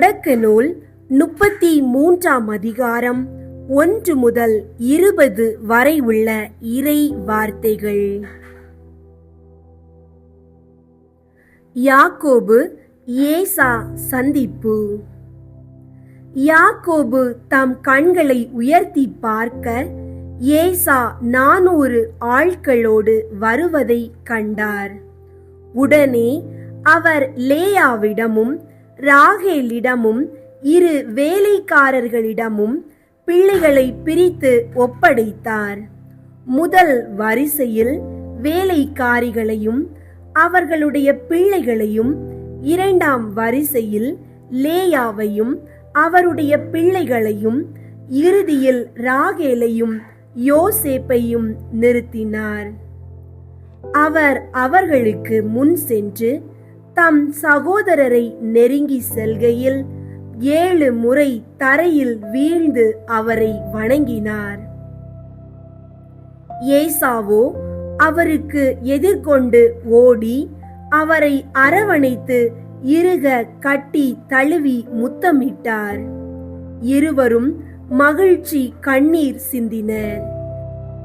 தொடக்க நூல் முப்பத்தி மூன்றாம் அதிகாரம் ஒன்று முதல் இருபது வரை உள்ள இறை வார்த்தைகள். யாக்கோபு ஏசா சந்திப்பு. யாக்கோபு தம் கண்களை உயர்த்தி பார்க்க ஏசா நானூறு ஆட்களோடு வருவதை கண்டார். உடனே அவர் லேயாவிடமும் ராகேலிடமும் இரு வேலைக்காரர்களிடமும் பிள்ளைகளை பிரித்து ஒப்படைத்தார். முதல் வரிசையில் வேலைக்காரிகளையும் அவர்களுடைய பிள்ளைகளையும் இரண்டாம் வரிசையில் லேயாவையும் அவருடைய பிள்ளைகளையும் இறுதியில் ராகேலையும் யோசேப்பையும் நிறுத்தினார். அவர் அவர்களுக்கு முன் சென்று தம் சகோதரரை நெருங்கி செல்கையில் ஏழு முறை தரையில் வீழ்ந்து அவரை வணங்கினார். ஏசாவோ அவருக்கு எதிர்கொண்டு ஓடி அவரை அரவணைத்து இருக கட்டி தழுவி முத்தமிட்டார். இருவரும் மகிழ்ச்சி கண்ணீர் சிந்தினர்.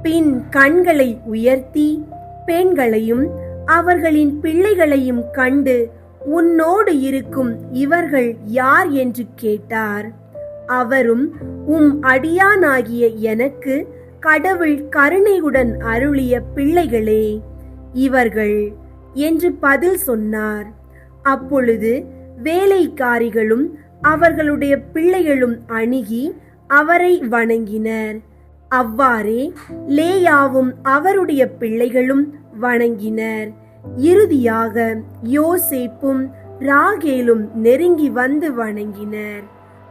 பின் கண்களை உயர்த்தி பெண்களையும் அவர்களின் பிள்ளைகளையும் கண்டு உன்னோடு இருக்கும் இவர்கள் யார் என்று கேட்டார். அவரும் உம் அடியானாகிய எனக்கு கடவுள் கருணையுடன் அருளிய பிள்ளைகளே இவர்கள் என்று பதில் சொன்னார். அப்பொழுது வேலைக்காரிகளும் அவர்களுடைய பிள்ளைகளும் அணுகி அவரை வணங்கினர். அவ்வாறே லேயாவும் அவருடைய பிள்ளைகளும் வணங்கினர். இறுதியாக யோசேப்பும் ராகேலும் நெருங்கி வந்து வணங்கினர்.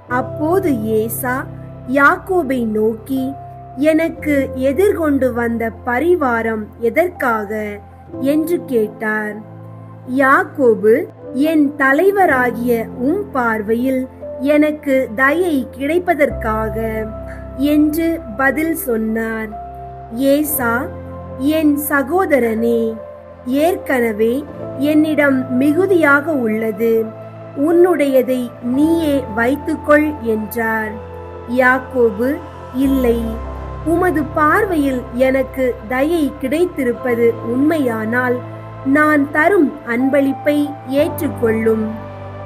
அப்போது ஏசா யாக்கோபை நோக்கி எனக்கு எதிர்கொண்டு வந்த பரிவாரம் எதற்காக? என்று கேட்டார். யாக்கோபு என் தலைவராகிய உம் பார்வையில் எனக்கு தயை கிடைப்பதற்காக என்று பதில் சொன்னார். ஏசா என் சகோதரனே ஏற்கனவே என்னிடம் மிகுதியாக உள்ளது. உன்னுடையதை நீயே வைத்துக்கொள் என்றார். யாக்கோபு இல்லை. உமது பார்வையில் எனக்கு தயை கிடைத்திருப்பது உண்மையானால் நான் தரும் அன்பளிப்பை ஏற்றுக்கொள்ளும்.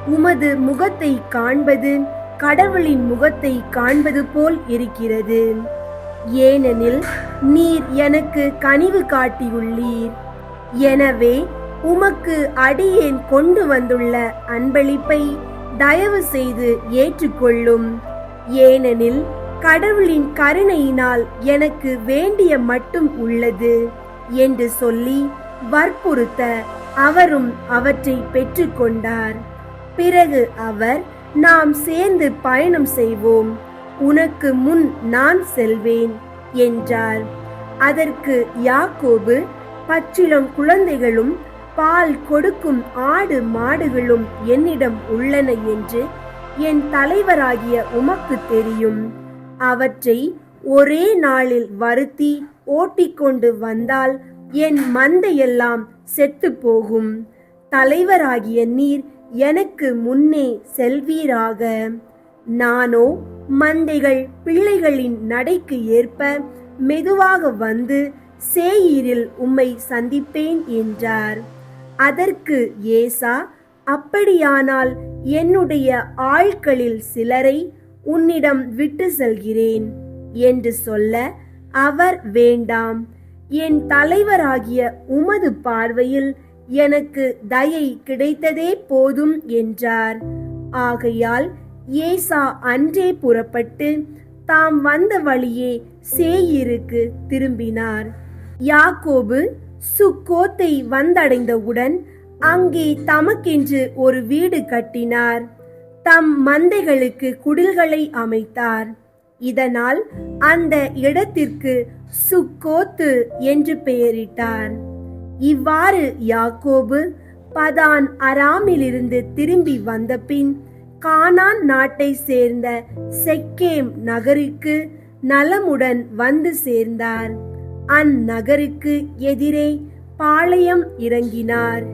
உமது முகத்தை காண்பது கடவுளின் முகத்தை காண்பது போல் இருக்கிறது. ஏனெனில் நீர் எனக்கு கனிவு காட்டியுள்ளீர். எனவே உமக்கு அடியேன் கொண்டு வந்துள்ள அன்பளிப்பை தயவு செய்து ஏற்றுக்கொள்ளும். ஏனெனில் கடவுளின் கருணையினால் எனக்கு வேண்டிய மட்டும் உள்ளது என்று சொல்லி வற்புறுத்த அவரும் அவற்றை பெற்றுக்கொண்டார். பிறகு அவர் நாம் சேர்ந்து பயணம் செய்வோம். உனக்கு முன் நான் செல்வேன் என்றார் அதற்கு யாக்கோபு பச்சிளம் குழந்தைகளும் பால் கொடுக்கும் ஆடு மாடுகளும் என்னிடம் உள்ளன என்று என் தலைவராகிய உமக்கு தெரியும். அவற்றை ஒரே நாளில் வருத்தி ஓட்டிக்கொண்டு வந்தால் என் மந்தையெல்லாம் செத்து போகும் தலைவராகிய நீர் எனக்கு முன்னே செல்வீராக. நானோ மந்தைகள் பிள்ளைகளின் நடைக்கு ஏற்ப மெதுவாக வந்து சேயீரில் உம்மை சந்திப்பேன் என்றார். அதற்கு ஏசா அப்படியானால் என்னுடைய ஆட்களில் சிலரை உன்னிடம் விட்டு செல்கிறேன் என்று சொல்ல அவர் வேண்டாம். என் தலைவராகிய உமது பார்வையில் எனக்கு தயை கிடைத்ததே போதும் என்றார். ஆகையால் ஏசா அன்றே புறப்பட்டு தாம் வந்த வழியே சேயிருக்கு திரும்பினார். யாக்கோபு சுக்கோத்தை வந்தடைந்தவுடன் அங்கே தமக்கென்று ஒரு வீடு கட்டினார். தம் மந்தைகளுக்கு குடில்களை அமைத்தார். இதனால் அந்த இடத்திற்கு சுக்கோத்து என்று பெயரிட்டார். இவ்வாறு யாக்கோபு பதான் அராமிலிருந்து திரும்பி வந்தபின் கானான் நாட்டை சேர்ந்த செக்கேம் நகருக்கு நலமுடன் வந்து சேர்ந்தார். அந்நகருக்கு எதிரே பாளையம் இறங்கினார்.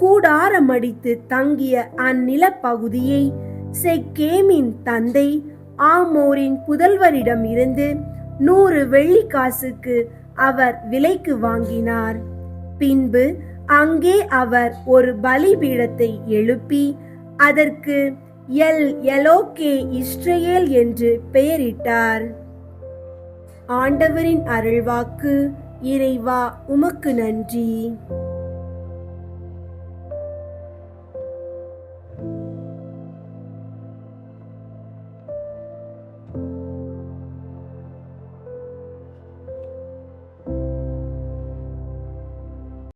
கூடாரமடித்து தங்கிய அந்நிலப்பகுதியை செக்கேமின் தந்தை ஆமோரின் புதல்வரிடம் இருந்து நூறு வெள்ளிக்காசுக்கு அவர் விலைக்கு வாங்கினார். பின்பு அங்கே அவர் ஒரு பலிபீடத்தை எழுப்பி அதற்கு எல் எலோகே இஸ்ரேல் என்று பெயரிட்டார். ஆண்டவரின் அருள்வாக்கு இறைவா உமக்கு நன்றி.